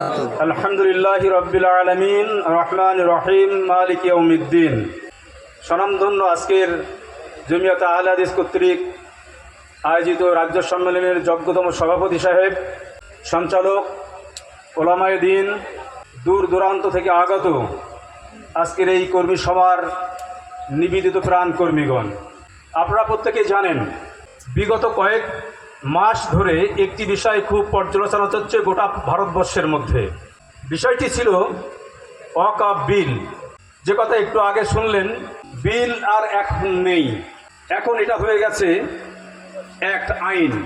আলহামদুলিল্লাহ রবিল আলমিন রহমান রহিম, মালিক ইয়ৌমিদ্দিন স্বনামধন্য আজকের জমিয়ত আহলাদিস কর্তৃক আয়োজিত রাজ্য সম্মেলনের যোগ্যতম সভাপতি সাহেব, সঞ্চালক, ওলামায় দিন, দূর দূরান্ত থেকে আগত আজকের এই কর্মী সভার নিবেদিত প্রাণ কর্মীগণ আপনারা প্রত্যেকে জানেন, বিগত কয়েক মাস ধরে একটি বিষয় খুব পর্যালোচনা চলছে গোটা ভারতবর্ষের মধ্যে। বিষয়টি ছিল অকাপ বিল। যে কথা একটু আগে শুনলেন, বিল আর এখন নেই। এখন এটা হয়ে গেছে এক আইন।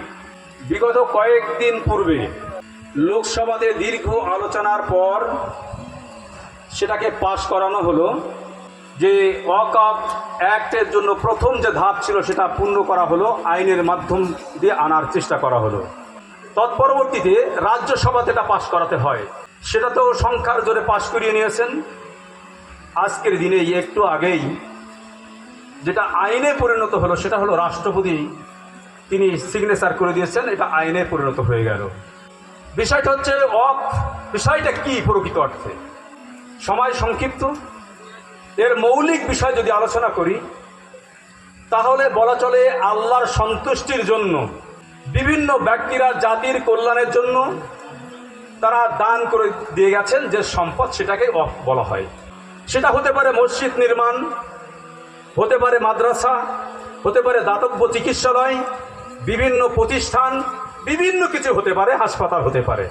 বিগত কয়েকদিন পূর্বে লোকসভাতে দীর্ঘ আলোচনার পর সেটাকে পাশ করানো হলো। যে ওয়াকআপ অ্যাক্টের জন্য প্রথম যে ধাপ ছিল সেটা পূর্ণ করা হলো, আইনের মাধ্যম দিয়ে আনার চেষ্টা করা হলো। তৎপরবর্তীতে রাজ্যসভাতে এটা পাশ করাতে হয়। সেটা তো সংখ্যার জোরে পাশ করিয়ে নিয়েছেন। আজকের দিনে একটু আগেই যেটা আইনে পরিণত হলো সেটা হলো রাষ্ট্রপতি তিনি সিগনেচার করে দিয়েছেন, এটা আইনে পরিণত হয়ে গেল। বিষয়টা হচ্ছে অফ বিষয়টা কি প্রকৃত অর্থে? সময় সংক্ষিপ্ত। এর মৌলিক বিষয় যদি আলোচনা করি, তাহলে বলা চলে আল্লাহর সন্তুষ্টির জন্য, বিভিন্ন ব্যক্তিরা জাতির কল্যাণের জন্য তারা দান করে দিয়ে গেছেন যে সম্পদ সেটাকে বলা হয়। সেটা হতে পারে মসজিদ নির্মাণ, হতে পারে মাদ্রাসা, হতে পারে দাতব্য চিকিৎসালয়, বিভিন্ন প্রতিষ্ঠান, বিভিন্ন কিছু হতে পারে, হাসপাতাল হতে পারে।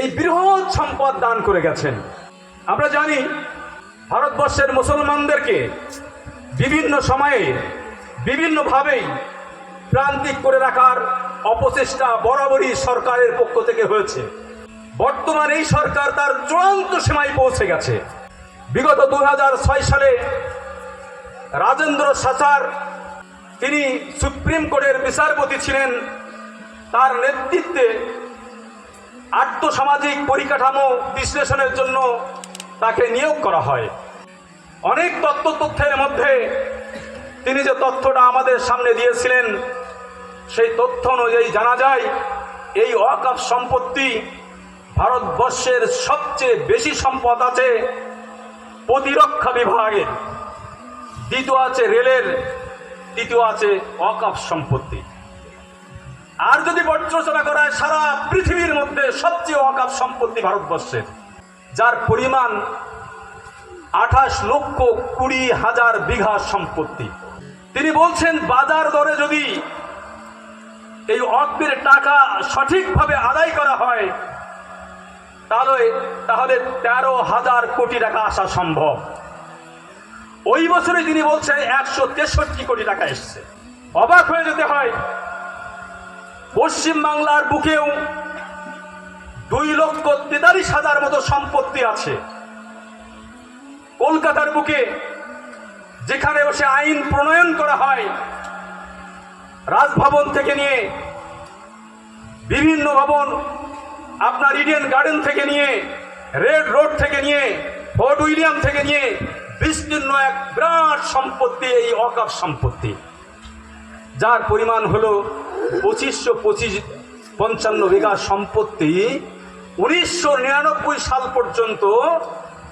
এই বৃহৎ সম্পদ দান করে গেছেন। আমরা জানি ভারতবর্ষের মুসলমানদেরকে বিভিন্ন সময়ে, বিভিন্নভাবেই প্রান্তিক করে রাখার অপচেষ্টা বরাবরই সরকারের পক্ষ থেকে হয়েছে। বর্তমান এই সরকার তার চূড়ান্ত সীমায় পৌঁছে গেছে। বিগত দু হাজার ছয় সালে রাজেন্দ্র সাচার, তিনি সুপ্রিম কোর্টের বিচারপতি ছিলেন। তার নেতৃত্বে আর্থসামাজিক পরিকাঠামো বিশ্লেষণের জন্য তাকে নিয়োগ করা হয়। অনেক তত্ত্ব তথ্যের মধ্যে তিনি যে তথ্যটা আমাদের সামনে দিয়েছিলেন, সেই তথ্য অনুযায়ী জানা যায়, এই অকাপ সম্পত্তি ভারতবর্ষের সবচেয়ে বেশি সম্পদ আছে প্রতিরক্ষা বিভাগের। দ্বিতীয় আছে রেলের, তৃতীয় আছে অকাপ সম্পত্তি। আর যদি পর্যালোচনা করা হয়, সারা পৃথিবীর মধ্যে সবচেয়ে অকাপ সম্পত্তি ভারতবর্ষের। যার পরিমাণ আঠাশ লক্ষ কুড়ি হাজার বিঘা সম্পত্তি। তিনি বলছেন, বাজার দরে যদি এই অর্থের টাকা সঠিকভাবে আদায় করা হয়, তাহলে তাহলে তেরো হাজার কোটি টাকা আসা সম্ভব। ওই বছরে তিনি বলছেন, একশো তেষট্টি কোটি টাকা এসছে। অবাক হয়ে যেতে হয় পশ্চিম বাংলার বুকেও দুই লক্ষ তেতাল্লিশ হাজার মতো সম্পত্তি আছে। কলকাতার বুকে যেখানে বসে আইন প্রণয়ন করা হয়, রাজভবন থেকে নিয়ে বিভিন্ন ভবন, আপনার ইডেন গার্ডেন থেকে নিয়ে, রেড রোড থেকে নিয়ে, ফোর্ট উইলিয়াম থেকে নিয়ে বিস্তীর্ণ এক বিরাট সম্পত্তি, এই অকাপ সম্পত্তি। যার পরিমাণ হলো পঁচিশশো পঁচিশ পঞ্চান্ন বিঘা সম্পত্তি। উনিশশো নিরানব্বই সাল পর্যন্ত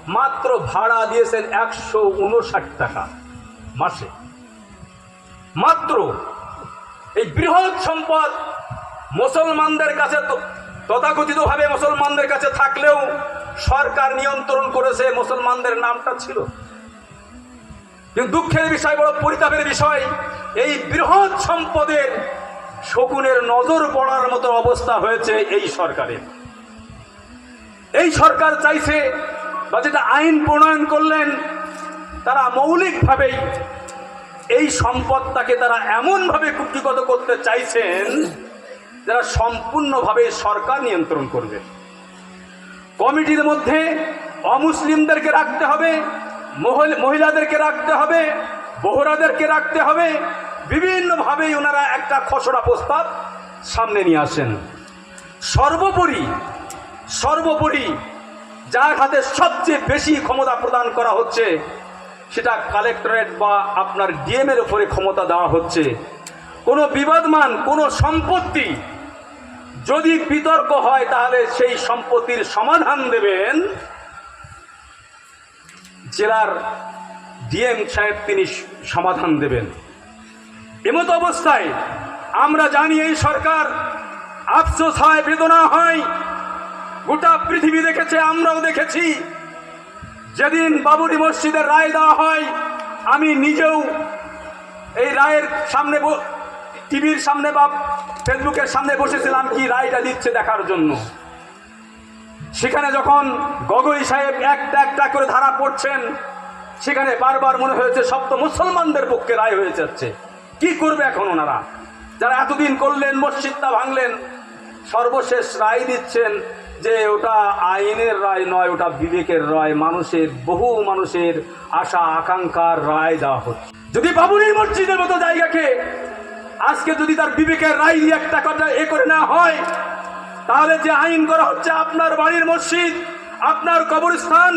মাত্র ভাড়া দিয়েছেন একশো উনষাট টাকা মাসে। মাত্র এই বৃহৎ সম্পদ মুসলমানদের কাছে তথাকথিতভাবে মুসলমানদের কাছে থাকলেও সরকার নিয়ন্ত্রণ করেছে, মুসলমানদের নামটা ছিল। কিন্তু দুঃখের বিষয়, বড় পরিতাপের বিষয়, এই বৃহৎ সম্পদের শকুনের নজর পড়ার মতো অবস্থা হয়েছে এই সরকারের। এই সরকার চাইছে বা যেটা আইন প্রণয়ন করলেন, তারা মৌলিকভাবেই এই সম্পদটাকে তারা এমনভাবে কুক্ষিগত করতে চাইছেন, যারা সম্পূর্ণভাবে সরকার নিয়ন্ত্রণ করবে। কমিটির মধ্যে অমুসলিমদেরকে রাখতে হবে মহিলাদেরকে রাখতে হবে, বহরাদেরকে রাখতে হবে, বিভিন্নভাবেই ওনারা একটা খসড়া প্রস্তাব সামনে নিয়ে আসেন। সর্বোপরি সর্বোপরি যার হাতে সবচেয়ে বেশি ক্ষমতা প্রদান করা হচ্ছে, সেটা কালেক্টরেট বা আপনার ডিএম এর উপরে ক্ষমতা দেওয়া হচ্ছে। কোনো বিবাদমান, কোনো সম্পত্তি যদি বিতর্ক হয়, তাহলে সেই সম্পত্তির সমাধান দেবেন জেলার ডিএম সাহেব, তিনি সমাধান দেবেন। এমত অবস্থায় আমরা জানি এই সরকার আফসোস হয়, বেদনা হয় গোটা পৃথিবী দেখেছে, আমরাও দেখেছি। যেদিন বাবুরি মসজিদের রায় দেওয়া হয়, আমি নিজেও এই রায়ের সামনে টিভির সামনে বা ফেসবুকের সামনে বসেছিলাম কি রায়টা দিচ্ছে দেখার জন্য। সেখানে যখন গগৈ সাহেব একটা একটা করে ধারা পড়ছেন, সেখানে বারবার মনে হয়েছে, সব তো মুসলমানদের পক্ষে রায় হয়ে যাচ্ছে। কি করবে এখন ওনারা? যারা এতদিন করলেন, মসজিদটা ভাঙলেন, সর্বশেষ রায় দিচ্ছেন যে ওটা আইনের রায় নয়, ওটা বিবেকের রায়, মানুষের, বহু মানুষের আশা, আকাঙ্ক্ষার রায় দেওয়া হচ্ছে। যদি বাবুরি মসজিদের মতো জায়গাকে আজকে যদি তার বিবেকের রায় দিয়ে একটা কথা এ করে না হয়, তাহলে যে আইন করা হচ্ছে, আপনার বাড়ির মসজিদ, আপনার কবরস্থান,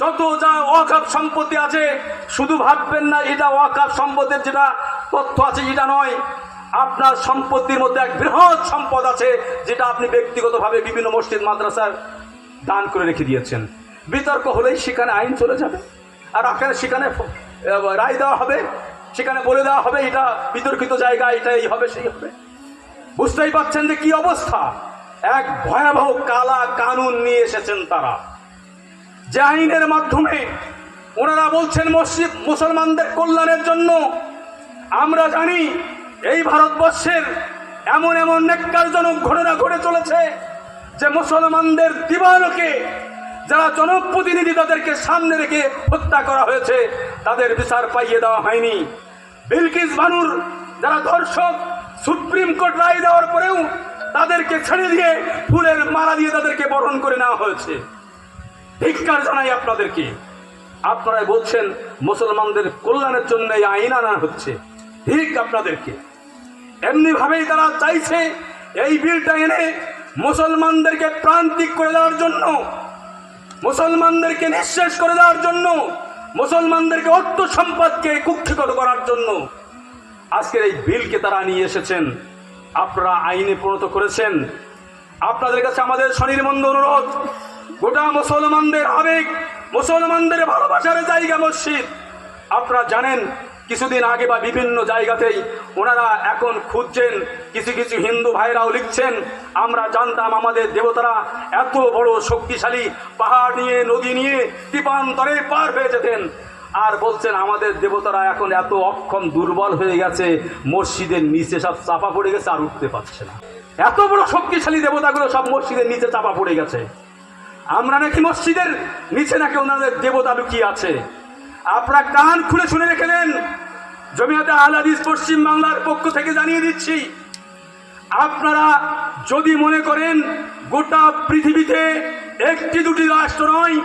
যত যা অকাপ সম্পত্তি আছে, শুধু ভাববেন না, এটা অকাপ সম্পদের যেটা তথ্য আছে, এটা নয় আপনার সম্পত্তির মধ্যে এক বৃহৎ সম্পদ আছে, যেটা আপনি ব্যক্তিগতভাবে বিভিন্ন মসজিদ, মাদ্রাসার দান করে রেখে দিয়েছেন। বিতর্ক হলেই সেখানে আইন চলে যাবে। আর আপনার সেখানে রায় দেওয়া হবে, সেখানে বলে দেওয়া হবে, এটা বিতর্কিত জায়গা, এটা এই হবে, সেই হবে। বুঝতেই পারছেন যে কি অবস্থা? এক ভয়াবহ কালা কানুন নিয়ে এসেছেন তারা। যে আইনের মাধ্যমে ওনারা বলছেন, মসজিদ মুসলমানদের কল্যাণের জন্য আমরা জানি এই ভারতবর্ষের এমন এমন নেককারজনক ঘটনা ঘটে চলেছে যে মুসলমানদের দিবালোকে যারা জনপ্রতিনিধি তাদেরকে সামনে রেখে হত্যা করা হয়েছে, তাদের বিচার পাইয়ে দেওয়া হয়নি। বিলকিস বানুর যারা দর্শক সুপ্রিম কোর্ট রায় দেওয়ার পরেও তাদেরকে ছেড়ে দিয়ে ফুলের মালা দিয়ে তাদেরকে বরণ করে নেওয়া হয়েছে। ধিক্কার জানাই আপনাদেরকে। আপনারাই বলছেন, মুসলমানদের কল্যাণের জন্য এই আইন আনা হচ্ছে। ঠিক আপনাদেরকে। এমনি ভাবেই তারা চাইছে এই বিলটা এনে মুসলমানদেরকে প্রান্তিক করে দেওয়ার জন্য, মুসলমানদেরকে নিঃশেষ করে দেওয়ার জন্য, মুসলমানদেরকে অর্থ সম্পদকে কুক্ষিগত করার জন্য। আজকের এই বিলকে তারা নিয়ে এসেছেন। আপনারা আইনে পরিণত করেছেন। আপনাদের কাছে আমাদের স্বনির্বন্ধ অনুরোধ, গোটা মুসলমানদের আবেগ, মুসলমানদের ভালোবাসার জায়গা মসজিদ। আপনারা জানেন কিছুদিন আগে বা বিভিন্ন জায়গাতেই ওনারা এখন খুঁজছেন, কিছু কিছু হিন্দু ভাইরাও লিখছেন, আমরা জানতাম আমাদের দেবতারা এত বড় শক্তিশালী পাহাড় নিয়ে, নদী নিয়ে টিপান্তরে পার হয়ে যেতেন। আর বলছেন, আমাদের দেবতারা এখন এত অক্ষম দুর্বল হয়ে গেছে, মসজিদের নিচে সব চাপা পড়ে গেছে, আর উঠতে পারছে না। এত বড় শক্তিশালী দেবতাগুলো সব মসজিদের নিচে চাপা পড়ে গেছে। আমরা নাকি মসজিদের নিচে নাকি ওনাদের দেবতা লুকিয়ে আছে? আপনারা কান খুলে শুনে রেখে দেন। জমিয়াতে আহলাদিস পশ্চিম বাংলার পক্ষ থেকে জানিয়ে দিচ্ছি, আপনারা যদি মনে করেন গোটা পৃথিবীতে একটি দুটি রাষ্ট্র নয়,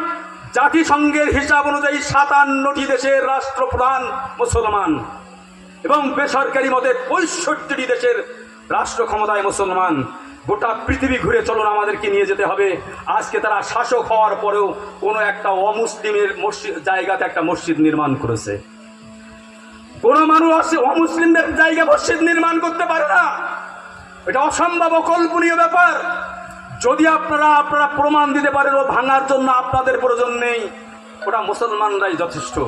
জাতিসংঘের হিসাব অনুযায়ী সাতান্নটি দেশের রাষ্ট্রপ্রধান মুসলমান এবং বেসরকারি মতে পঁয়ষট্টিটি দেশের রাষ্ট্র ক্ষমতায় মুসলমান। গোটা পৃথিবী ঘুরে চলুন, আমাদেরকে নিয়ে যেতে হবে। আজকে তারা শাসক হওয়ার পরেও কোনো একটা অমুসলিমের মসজিদ, জায়গাতে একটা মসজিদ নির্মাণ করেছে। কোনো মানুষ অমুসলিমদের জায়গা মসজিদ নির্মাণ করতে পারে না। এটা অসম্ভব অকল্পনীয় ব্যাপার। যদি আপনারা আপনারা প্রমাণ দিতে পারেন, ও ভাঙার জন্য আপনাদের প্রয়োজন নেই। ওটা মুসলমানরাই যথেষ্ট।